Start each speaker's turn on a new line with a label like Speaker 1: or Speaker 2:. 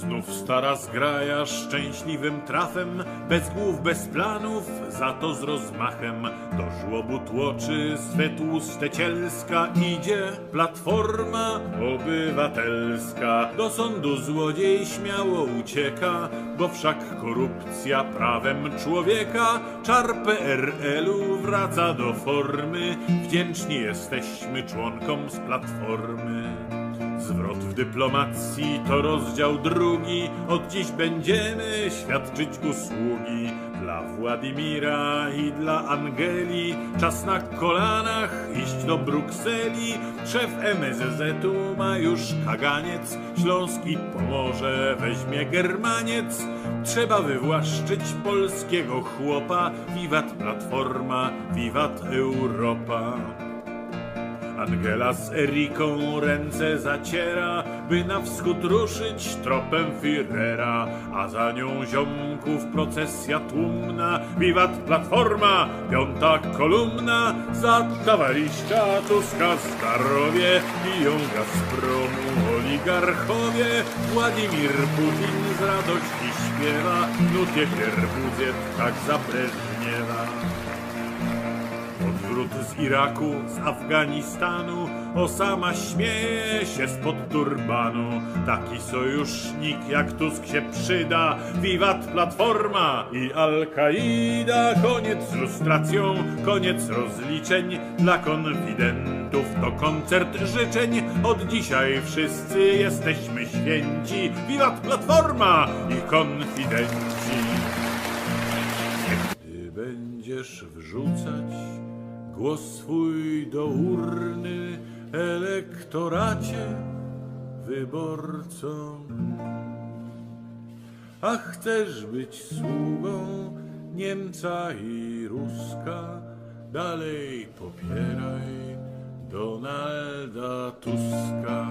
Speaker 1: Znów stara zgraja szczęśliwym trafem, bez głów, bez planów, za to z rozmachem. Do żłobu tłoczy swe tłuste cielska, idzie Platforma Obywatelska. Do sądu złodziej śmiało ucieka, bo wszak korupcja prawem człowieka. Czar PRL-u wraca do formy, wdzięczni jesteśmy członkom z Platformy. Zwrot w dyplomacji to rozdział drugi. Od dziś będziemy świadczyć usługi dla Władimira i dla Angeli. Czas na kolanach iść do Brukseli. Szef MSZ-u ma już kaganiec. Śląski pomoże, weźmie Germaniec. Trzeba wywłaszczyć polskiego chłopa. Wiwat Platforma, wiwat Europa. Angela z Eriką ręce zaciera, by na wschód ruszyć tropem Führera, a za nią ziomków procesja tłumna. Wiwat Platforma, piąta kolumna, za towarzyszka Tuska zdrowie, biją Gazpromu oligarchowie. Władimir Putin z radości śpiewa, nutie pierbudziet tak za Odwrót z Iraku, z Afganistanu, Osama śmieje się spod turbanu. Taki sojusznik jak Tusk się przyda, wiwat Platforma i Al-Kaida. Koniec z lustracją, koniec rozliczeń, dla konfidentów to koncert życzeń. Od dzisiaj wszyscy jesteśmy święci, wiwat Platforma i konfidenci. Gdy będziesz wrzucać głos swój do urny, elektoracie, wyborcą, a chcesz być sługą Niemca i Ruska, dalej popieraj Donalda Tuska.